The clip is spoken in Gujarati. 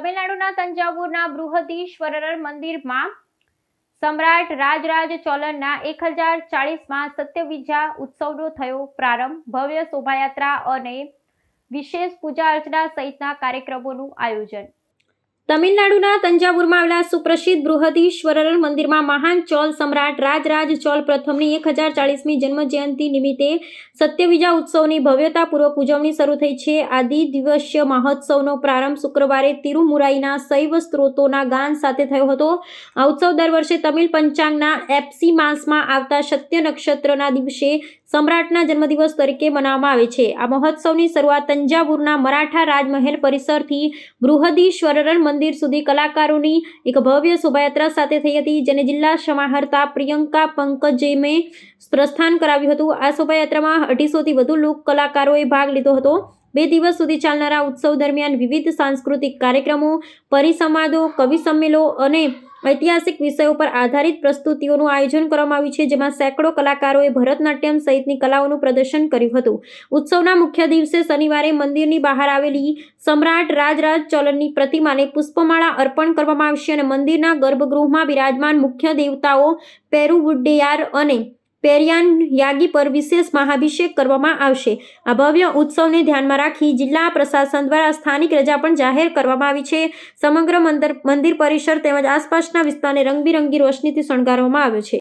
તમિલનાડુના તંજાવુરના બૃહદીશ્વરર મંદિરમાં સમ્રાટ રાજરાજ ચોલનના એક હજાર ચાળીસમાં સત્યવિજા ઉત્સવનો થયો પ્રારંભ. ભવ્ય શોભાયાત્રા અને વિશેષ પૂજા અર્ચના સહિતના કાર્યક્રમોનું આયોજન. તમિલનાડુના તંજાવુરમાં આવેલા સુપ્રસિદ્ધ બૃહદીશ્વરર મંદિરમાં મહાન ચોલ સમ્રાટ રાજરાજ ચોલ પ્રથમની એક હજાર ચાળીસમી જન્મ જયંતિ નિમિત્તે સત્યવિજા ઉત્સવની ભવ્યતાપૂર્વક ઉજવણી શરૂ થઈ છે. આદિ દિવસ્ય મહોત્સવનો પ્રારંભ શુક્રવારે તિરુમુરાઈના શૈવ સ્ત્રોતોના ગાન સાથે થયો હતો. આ ઉત્સવ દર વર્ષે તમિલ પંચાંગના એપ્સી માસમાં આવતા સત્ય નક્ષત્રના દિવસે સમ્રાટના જન્મદિવસ તરીકે મનાવવામાં આવે છે. આ મહોત્સવની શરૂઆત તંજાવુરના મરાઠા રાજમહેલ પરિસરથી બૃહદીશ્વરર મંદિર સુધી કલાકારોની એક ભવ્ય શોભાયાત્રા સાથે થઈ હતી, જેને જિલ્લા સમાહર્તા પ્રિયંકા પંકજેમે પ્રસ્થાન કરાવ્યું હતું. આ શોભાયાત્રામાં અઢીસોથી વધુ લોક કલાકારોએ ભાગ લીધો હતો. બે દિવસ સુધી ચાલનારા ઉત્સવ દરમિયાન વિવિધ સાંસ્કૃતિક કાર્યક્રમો, પરિસંવાદો, કવિ સંમેલો અને ઐતિહાસિક વિષયો પર આધારિત પ્રસ્તુતિઓનું આયોજન કરવામાં આવ્યું છે, જેમાં સેંકડો કલાકારોએ ભરતનાટ્યમ સહિતની કલાઓનું પ્રદર્શન કર્યું હતું. ઉત્સવના મુખ્ય દિવસે શનિવારે મંદિરની બહાર આવેલી સમ્રાટ રાજરાજ ચોલનની પ્રતિમાને પુષ્પમાળા અર્પણ કરવામાં આવશે અને મંદિરના ગર્ભગૃહમાં બિરાજમાન મુખ્ય દેવતાઓ પેરુવુડ્ડેયાર અને પેરિયાન યાગી પર વિશેષ મહાભિષેક કરવામાં આવશે. આ ભવ્ય ઉત્સવને ધ્યાનમાં રાખી જિલ્લા પ્રશાસન દ્વારા સ્થાનિક રજા પણ જાહેર કરવામાં આવી છે. સમગ્ર મંદિર મંદિર પરિસર તેમજ આસપાસના વિસ્તારને રંગબેરંગી રોશનીથી શણગારવામાં આવ્યો છે.